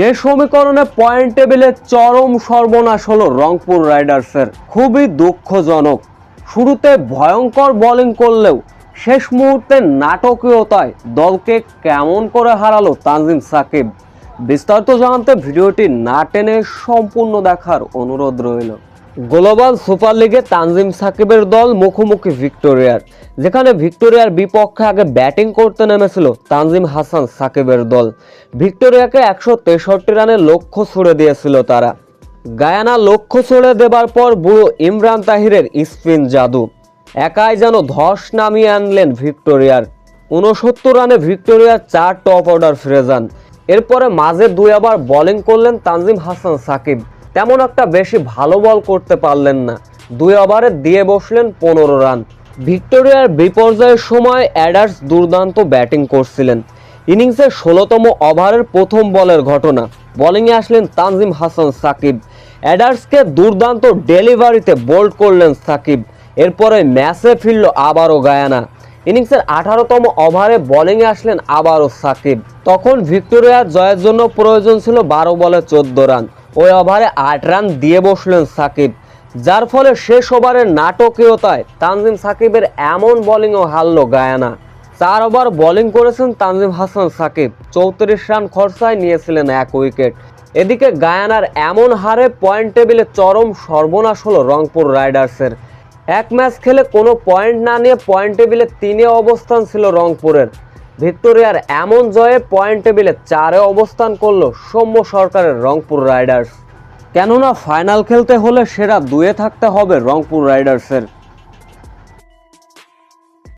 যে সমীকরণে পয়েন্ট টেবিলে চরম সর্বনাশ হলো রংপুর রাইডার্সের। খুবই দুঃখজনক। শুরুতে ভয়ঙ্কর বোলিং করলেও শেষ মুহূর্তে নাটকীয়তায় দলকে কেমন করে হারালো তানজিম সাকিব? বিস্তারিত জানতে ভিডিওটি না টেনে সম্পূর্ণ দেখার অনুরোধ রইল। গ্লোবাল সুপার লিগে তানজিম সাকিবের দল মুখোমুখি ভিক্টোরিয়ার, যেখানে ভিক্টোরিয়ার বিপক্ষে আগে ব্যাটিং করতে নেমেছিল তানজিম হাসান সাকিবের দল। ভিক্টোরিয়াকে একশো তেষট্টি রানের লক্ষ্য ছুড়ে দিয়েছিল তারা। গায়ানা লক্ষ্য ছুড়ে দেবার পর বুড়ো ইমরান তাহিরের স্পিন জাদু। একাই যেন ধস নামিয়ে আনলেন ভিক্টোরিয়ার। উনসত্তর রানে ভিক্টোরিয়ার চার টপ অর্ডার ফিরে যান। এরপরে মাঝে দুই আবার বোলিং করলেন তানজিম হাসান সাকিব। তেমন একটা বেশি ভালো বল করতে পারলেন না। দুই ওভারে দিয়ে বসলেন পনেরো রান। ভিক্টোরিয়ার বিপর্যয়ের সময় অ্যাডার্স দুর্দান্ত ব্যাটিং করছিলেন। ইনিংসের ষোলোতম ওভারের প্রথম বলের ঘটনা। বোলিংয়ে আসলেন তানজিম হাসান সাকিব। অ্যাডার্সকে দুর্দান্ত ডেলিভারিতে বোল্ড করলেন সাকিব। এরপরে ম্যাচে ফিরল আবারও গায়ানা। ইনিংসের আঠারোতম ওভারে বোলিংয়ে আসলেন আবারও সাকিব। তখন ভিক্টোরিয়ার জয়ের জন্য প্রয়োজন ছিল বারো বলে চোদ্দ রান। ওই ওভারে আট রান দিয়ে বসলেন সাকিব, যার ফলে শেষ ওভারের নাটকীয়তায় তানজিম সাকিবের এমন বোলিংও হারল গায়ানা। চার ওভার বোলিং করেছেন তানজিম হাসান সাকিব, চৌত্রিশ রান খরচায় নিয়েছিলেন এক উইকেট। এদিকে গায়ানার এমন হারে পয়েন্ট টেবিলে চরম সর্বনাশ হলো রংপুর রাইডার্সের। এক ম্যাচ খেলে কোনো পয়েন্ট না নিয়ে পয়েন্ট টেবিলে তিনে অবস্থান ছিল রংপুরের। ভিক্টোরিয়ার এমন জয়ে পয়েন্ট টেবিলে চারে অবস্থান করল সৌম্য সরকারের রংপুর রাইডার্স। কেননা ফাইনাল খেলতে হলে সেরা দুয়ে থাকতে হবে রংপুর রাইডার্সের।